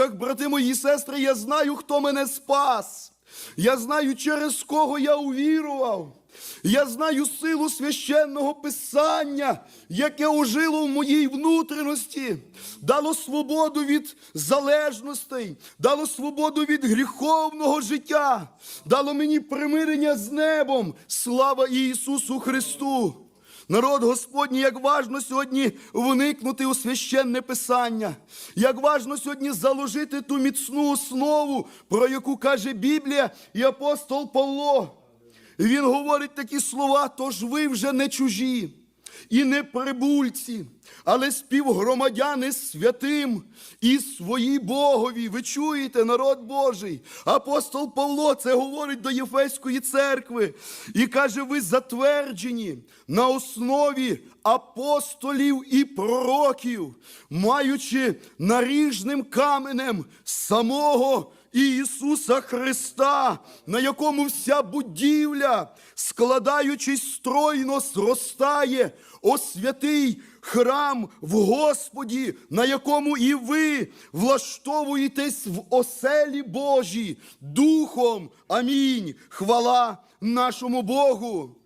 Так, брати мої сестри, я знаю, хто мене спас. Я знаю, через кого я увірував. Я знаю силу священного писання, яке ожило в моїй внутрішності, дало свободу від залежностей, дало свободу від гріховного життя, дало мені примирення з небом. Слава Ісусу Христу! Народ Господній, як важно сьогодні вникнути у священне писання, як важно сьогодні заложити ту міцну основу, про яку каже Біблія і апостол Павло. Він говорить такі слова, тож ви вже не чужі і не прибульці, але співгромадяни святим і свої Богові. Ви чуєте, народ Божий. Апостол Павло це говорить до Єфеської церкви і каже: ви затверджені на основі апостолів і пророків, маючи наріжним каменем самого. Ісуса Христа, на якому вся будівля, складаючись стройно, зростає, о святий храм в Господі, на якому і ви влаштовуєтесь в оселі Божій, Духом. Амінь. Хвала нашому Богу.